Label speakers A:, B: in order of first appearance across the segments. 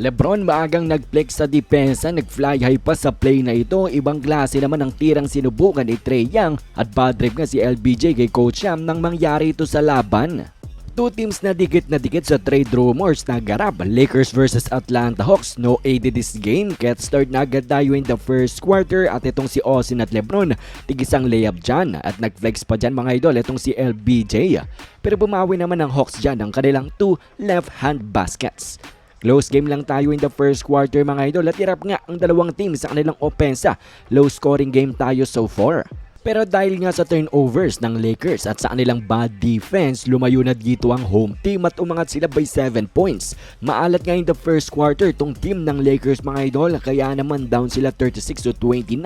A: Lebron maagang nag-flex sa depensa, nag-fly high pa sa play na ito. Ibang klase naman ang tirang sinubukan ni Trey Young at bad trip nga si LBJ kay Coach Sham nang mangyari ito sa laban. Two teams na dikit na dikit sa trade rumors na garap. Lakers versus Atlanta Hawks. No AD this game. Get start na agad tayo in the first quarter at itong si Austin at Lebron. Tigisang layup dyan at nag-flex pa dyan mga idol. Itong si LBJ. Pero bumawi naman ang Hawks dyan ng kanilang two left-hand baskets. Close game lang tayo in the first quarter mga idol at hirap nga ang dalawang team sa kanilang opensa. Low scoring game tayo so far. Pero dahil nga sa turnovers ng Lakers at sa kanilang bad defense, lumayo na dito ang home team at umangat sila by 7 points. Maalat nga in the first quarter tong team ng Lakers mga idol kaya naman down sila 36 to 29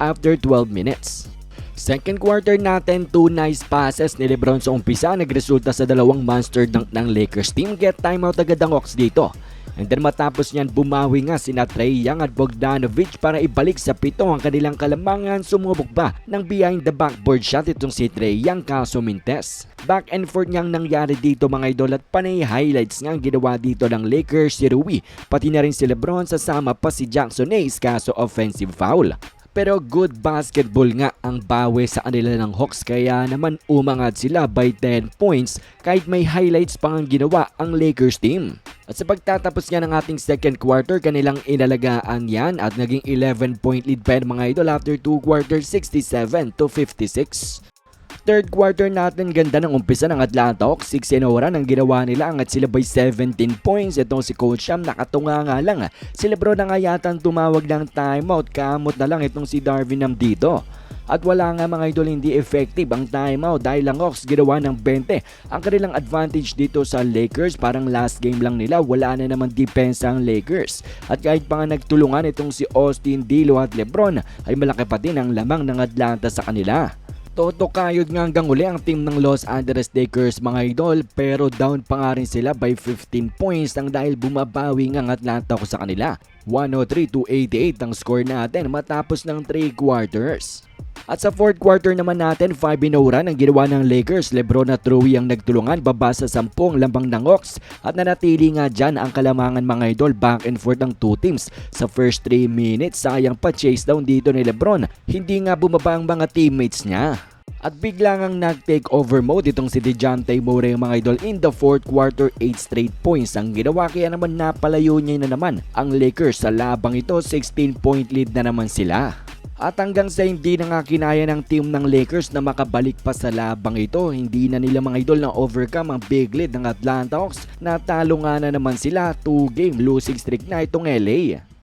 A: after 12 minutes. Second quarter natin, two nice passes ni Lebron sa umpisa nagresulta sa dalawang monster dunk ng Lakers team. Get timeout agad ang Hawks dito. And then matapos niyan bumawi nga sina Trey Young at Bogdanovic para ibalik sa pito ang kanilang kalamangan sumubok ba ng behind the backboard shot itong si Trey Young kaso mintes. Back and forth niyang nangyari dito mga idol at panay highlights nga ang ginawa dito ng Lakers si Rui pati na rin si Lebron sasama pa si Jackson Hayes kaso offensive foul. Pero good basketball nga ang bawi sa kanila ng Hawks kaya naman umangat sila by 10 points kahit may highlights pang ang ginawa ang Lakers team. At sa pagtatapos nga ng ating second quarter, kanilang inalagaan yan at naging 11 point lead pa mga idol after 2 quarters 67 to 56. Third quarter natin, ganda ng umpisa ng Atlanta Hawks. 6 in oran ang ginawa nila angat sila by 17 points. Itong si Coach Sham nakatunga nga lang. Si Lebron na nga yata tumawag ng timeout. Kamot na lang itong si Darvin Ham dito. At wala nga mga idol hindi effective ang timeout dahil ang Hawks ginawa ng 20. Ang kanilang advantage dito sa Lakers parang last game lang nila wala na naman depensa ang Lakers. At kahit pa nga nagtulungan itong si Austin Dilo at Lebron ay malaki pa din ang lamang ng Atlanta sa kanila. Toto kayod nga hanggang uli ang team ng Los Angeles Lakers mga idol pero down pa nga rin sila by 15 points nang dahil bumabawi nga Atlanta ko sa kanila. 103 to 88 ang score natin matapos ng 3 quarters. At sa fourth quarter naman natin, 5 run ang ginawa ng Lakers. Lebron at Rui ang nagtulungan baba sa 10 lambang ng Hawks at nanatili nga dyan ang kalamangan mga idol back and forth ng two teams. Sa first 3 minutes, sayang pa chase down dito ni Lebron. Hindi nga bumaba ang mga teammates niya. At bigla ngang nag-take over mode itong si Dejante Murray mga idol in the fourth quarter 8 straight points ang ginawa kaya naman napalayo niya na naman ang Lakers sa labang ito 16 point lead na naman sila. At hanggang sa hindi na nga kinaya ng team ng Lakers na makabalik pa sa labang ito, hindi na nila mga idol na overcome ang big lead ng Atlanta Hawks. Natalo nga na naman sila 2 game losing streak na itong LA.